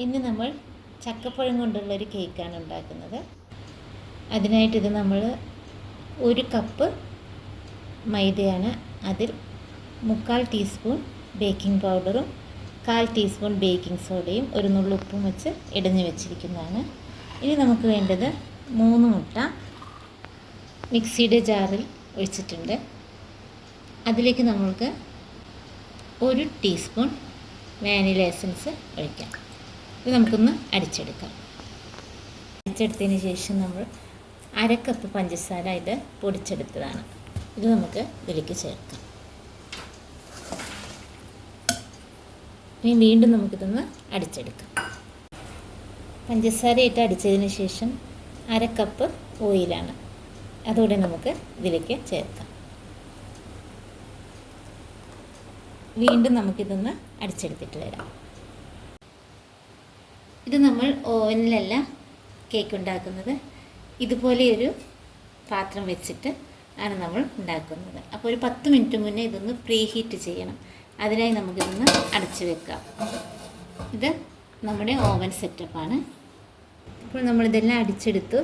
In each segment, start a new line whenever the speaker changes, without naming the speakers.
ഇന്ന് നമ്മൾ ചക്കപ്പഴം കൊണ്ടുള്ള ഒരു കേക്കാണ് ഉണ്ടാക്കുന്നത്. അതിനായിട്ടിത് നമ്മൾ ഒരു കപ്പ് മൈദയാണ് അതിൽ മുക്കാൽ ടീസ്പൂൺ ബേക്കിംഗ് പൗഡറും കാൽ ടീസ്പൂൺ ബേക്കിംഗ് സോഡയും ഒരു നുള്ളു ഉപ്പും വെച്ച് ഇടഞ്ഞു വെച്ചിരിക്കുന്നതാണ്. ഇനി നമുക്ക് വേണ്ടത് മൂന്ന് മുട്ട മിക്സിയുടെ ജാറിൽ ഒഴിച്ചിട്ടുണ്ട്. അതിലേക്ക് നമ്മൾക്ക് ഒരു ടീസ്പൂൺ വാനില എസൻസ് ഒഴിക്കാം. ഇത് നമുക്കൊന്ന് അടിച്ചെടുക്കാം അടിച്ചെടുത്തതിന് ശേഷം നമ്മൾ അരക്കപ്പ് കപ്പ് പഞ്ചസാര ഇത് പൊടിച്ചെടുത്തതാണ്. ഇത് നമുക്ക് ഇതിലേക്ക് ചേർക്കാം. ഇനി വീണ്ടും നമുക്കിതൊന്ന് അടിച്ചെടുക്കാം. പഞ്ചസാര ഇട്ട് അടിച്ചതിന് ശേഷം അര കപ്പ് ഓയിലാണ് അതോടെ നമുക്ക് ഇതിലേക്ക് ചേർക്കാം. വീണ്ടും നമുക്കിതൊന്ന് അടിച്ചെടുത്തിട്ട് വരാം. ഇത് നമ്മൾ ഓവനിലല്ല കേക്ക് ഉണ്ടാക്കുന്നത്. ഇതുപോലെ ഒരു പാത്രം വെച്ചിട്ട് ആണ് നമ്മൾ ഉണ്ടാക്കുന്നത്. അപ്പോൾ ഒരു പത്ത് മിനിറ്റ് മുന്നേ ഇതൊന്ന് പ്രീ ഹീറ്റ് ചെയ്യണം. അതിനായി നമുക്കിതൊന്ന് അടച്ചു വെക്കാം. ഇത് നമ്മുടെ ഓവൻ സെറ്റപ്പാണ് ഇപ്പോൾ നമ്മളിതെല്ലാം അടിച്ചെടുത്ത്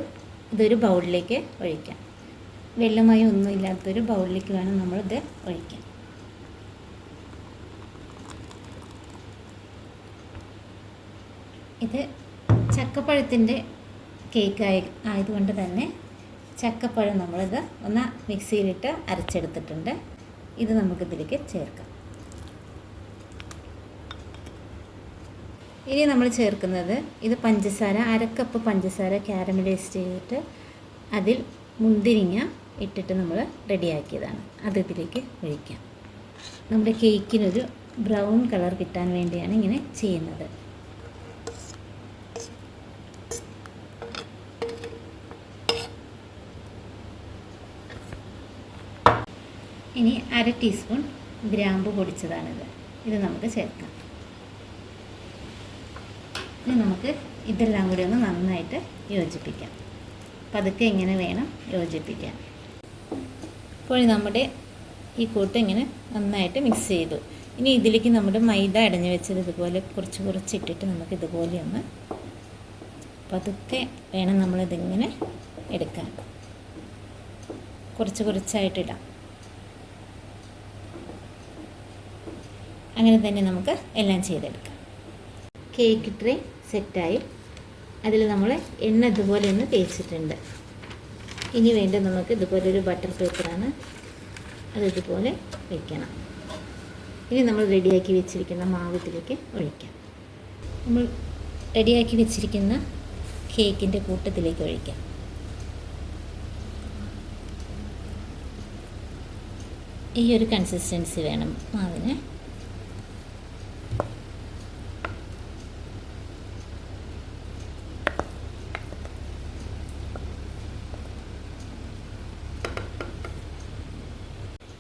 ഇതൊരു ബൗളിലേക്ക് ഒഴിക്കാം. വെള്ളമായി ഒന്നും ഇല്ലാത്തൊരു ബൗളിലേക്ക് വേണം നമ്മളിത് ഒഴിക്കാൻ. ഇത് ചക്കപ്പഴത്തിന്റെ കേക്ക് ആയി ആയതുകൊണ്ട് തന്നെ ചക്കപ്പഴം നമ്മളിത് ഒന്ന് മിക്സിയിലിട്ട് അരച്ചെടുത്തിട്ടുണ്ട്. ഇത് നമുക്കിതിലേക്ക് ചേർക്കാം. ഇനി നമ്മൾ ചേർക്കുന്നത് ഇത് പഞ്ചസാര അരക്കപ്പ് പഞ്ചസാര ക്യാരമലൈസ് ചെയ്തിട്ട് അതിൽ മുന്തിരിങ്ങ ഇട്ടിട്ട് നമ്മൾ റെഡിയാക്കിയതാണ്. അത് ഇതിലേക്ക് ഒഴിക്കാം. നമ്മുടെ കേക്കിനൊരു ബ്രൗൺ കളർ കിട്ടാൻ വേണ്ടിയാണ് ഇങ്ങനെ ചെയ്യുന്നത്. ഇനി അര ടീസ്പൂൺ ഗ്രാമ്പു പൊടിച്ചതാണിത്. ഇത് നമുക്ക് ചേർക്കാം. ഇനി നമുക്ക് ഇതെല്ലാം കൂടി ഒന്ന് നന്നായിട്ട് യോജിപ്പിക്കാം. പതുക്കെ ഇങ്ങനെ വേണം യോജിപ്പിക്കാൻ. ഇപ്പോൾ നമ്മുടെ ഈ കൂട്ട് ഇങ്ങനെ നന്നായിട്ട് മിക്സ് ചെയ്തു. ഇനി ഇതിലേക്ക് നമ്മുടെ മൈദ അടഞ്ഞു വെച്ചത് ഇതുപോലെ കുറച്ച് കുറച്ച് ഇട്ടിട്ട് നമുക്ക് ഇതുപോലെ ഒന്ന് പതുക്കെ വേണം നമ്മളിതിങ്ങനെ എടുക്കാൻ. കുറച്ച് കുറച്ചായിട്ടിടാം അങ്ങനെ തന്നെ നമുക്ക് എല്ലാം ചെയ്തെടുക്കാം. കേക്ക് ട്രേ സെറ്റായി. അതിൽ നമ്മൾ എണ്ണ ഇതുപോലെ ഒന്ന് തേച്ചിട്ടുണ്ട്. ഇനി വേണ്ട നമുക്ക് ഇതുപോലെ ഒരു ബട്ടർ പേപ്പറാണ് അത് ഇതുപോലെ വയ്ക്കണം ഇനി നമ്മൾ റെഡിയാക്കി വെച്ചിരിക്കുന്ന മാവത്തിലേക്ക് ഒഴിക്കാം. നമ്മൾ റെഡിയാക്കി വെച്ചിരിക്കുന്ന കേക്കിന്റെ കൂട്ടത്തിലേക്ക് ഒഴിക്കാം. ഈ ഒരു കൺസിസ്റ്റൻസി വേണം മാവിന്.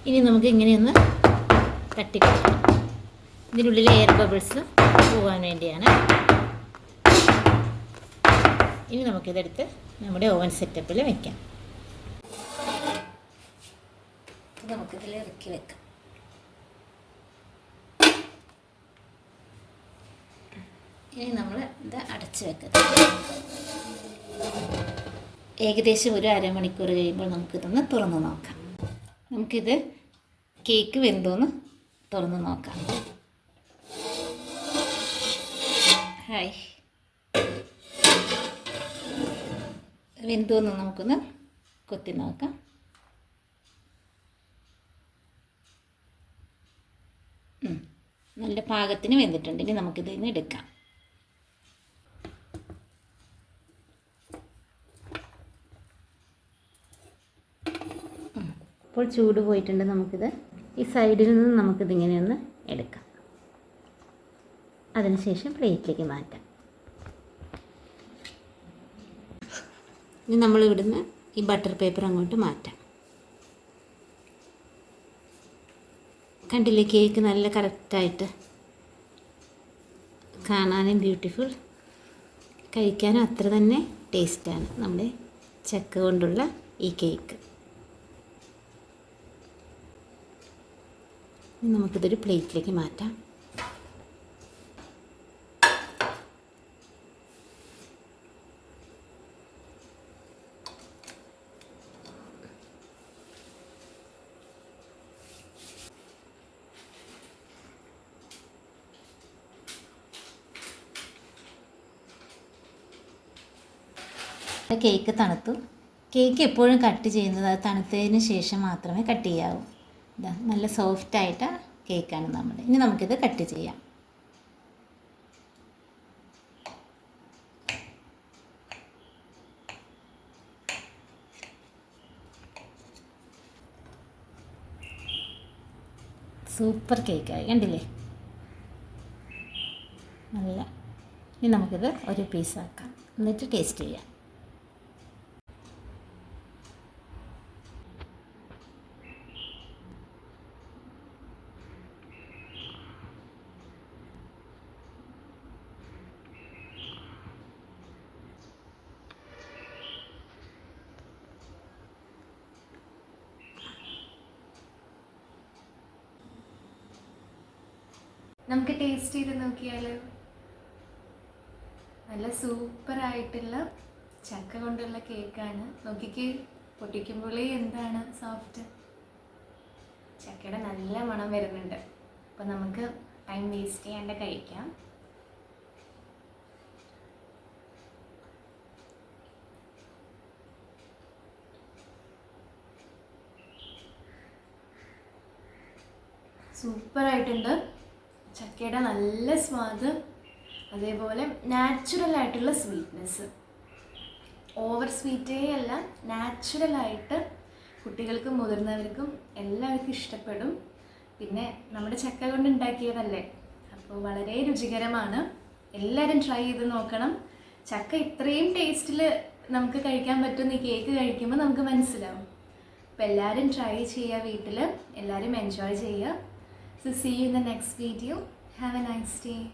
ഇനി നമുക്ക് ഇങ്ങനെയൊന്ന് തട്ടിക്കൊടുക്കാം ഇതിനുള്ളിൽ എയർ ബബിൾസ് പോകാൻ വേണ്ടിയാണ്. ഇനി നമുക്കിതെടുത്ത് നമ്മുടെ ഓവൻ സെറ്റപ്പിൽ വെക്കാം. നമുക്കിതിൽ ഇറക്കി വെക്കാം. ഇനി നമ്മൾ ഇത് അടച്ച് വെക്കാം. ഏകദേശം ഒരു അരമണിക്കൂർ കഴിയുമ്പോൾ നമുക്കിതൊന്ന് തുറന്ന് നോക്കാം. നമുക്കിത് കേക്ക് വെന്തോന്ന് തുറന്ന് നോക്കാം. ഹായ്. വെന്തോന്ന് നമുക്കൊന്ന് കൊത്തി നോക്കാം. നല്ല പാകത്തിന് വെന്തിട്ടുണ്ട്. ഇനി നമുക്കിത് ഇന്ന് എടുക്കാം. ഇപ്പോൾ ചൂട് പോയിട്ടുണ്ട് നമുക്കിത്. ഈ സൈഡിൽ നിന്ന് നമുക്കിത് ഇങ്ങനെയൊന്ന് എടുക്കാം. അതിനുശേഷം പ്ലേറ്റിലേക്ക് മാറ്റാം. ഇനി നമ്മൾ ഇവിടുന്ന് ഈ ബട്ടർ പേപ്പർ അങ്ങോട്ട് മാറ്റാം. കണ്ടില്ലേ കേക്ക് നല്ല കറക്റ്റായിട്ട് കാണാനും ബ്യൂട്ടിഫുൾ. കഴിക്കാനും അത്ര തന്നെ ടേസ്റ്റാണ് നമ്മുടെ ചക്ക കൊണ്ടുള്ള ഈ കേക്ക്. ഇനി നമുക്കിതൊരു പ്ലേറ്റിലേക്ക് മാറ്റാം. കേക്ക് തണുത്തു. കേക്ക് എപ്പോഴും കട്ട് ചെയ്യുന്നത് അത് തണുത്തതിന് ശേഷം മാത്രമേ കട്ട് ചെയ്യാവൂ. ഇതാ നല്ല സോഫ്റ്റായിട്ട് കേക്കാണ് നമ്മുടെ. ഇനി നമുക്കിത് കട്ട് ചെയ്യാം. സൂപ്പർ കേക്കായി കണ്ടില്ലേ? നല്ല. ഇനി നമുക്കിത് ഒരു പീസാക്കാം എന്നിട്ട് ടേസ്റ്റ് ചെയ്യാം.
നമുക്ക് ടേസ്റ്റ് ചെയ്ത് നോക്കിയാലോ? നല്ല സൂപ്പറായിട്ടുള്ള ചക്ക കൊണ്ടുള്ള കേക്കാണ് നോക്കിക്കേ പൊട്ടിക്കുമ്പോഴേ എന്താണ് സോഫ്റ്റ് ചക്കയുടെ നല്ല മണം വരുന്നുണ്ട്. അപ്പം നമുക്ക് ടൈം വേസ്റ്റ് ചെയ്യാണ്ട് കഴിക്കാം. സൂപ്പറായിട്ടുണ്ട് ചക്കയുടെ നല്ല സ്വാദ് അതേപോലെ നാച്ചുറൽ ആയിട്ടുള്ള സ്വീറ്റ്നെസ് ഓവർ സ്വീറ്റേ അല്ല നാച്ചുറൽ ആയിട്ട് കുട്ടികൾക്കും മുതിർന്നവർക്കും എല്ലാവർക്കും ഇഷ്ടപ്പെടും. പിന്നെ നമ്മുടെ ചക്ക കൊണ്ട് ഉണ്ടാക്കിയതല്ലേ അപ്പോൾ വളരെ രുചികരമാണ്. എല്ലാവരും ട്രൈ ചെയ്ത് നോക്കണം. ചക്ക ഇത്രയും ടേസ്റ്റിൽ നമുക്ക് കഴിക്കാൻ പറ്റുന്ന ഈ കേക്ക് കഴിക്കുമ്പോൾ നമുക്ക് മനസ്സിലാവും. അപ്പോൾ എല്ലാവരും ട്രൈ ചെയ്യുക വീട്ടിൽ എല്ലാവരും എൻജോയ് ചെയ്യുക So see you in the next video. Have a nice day.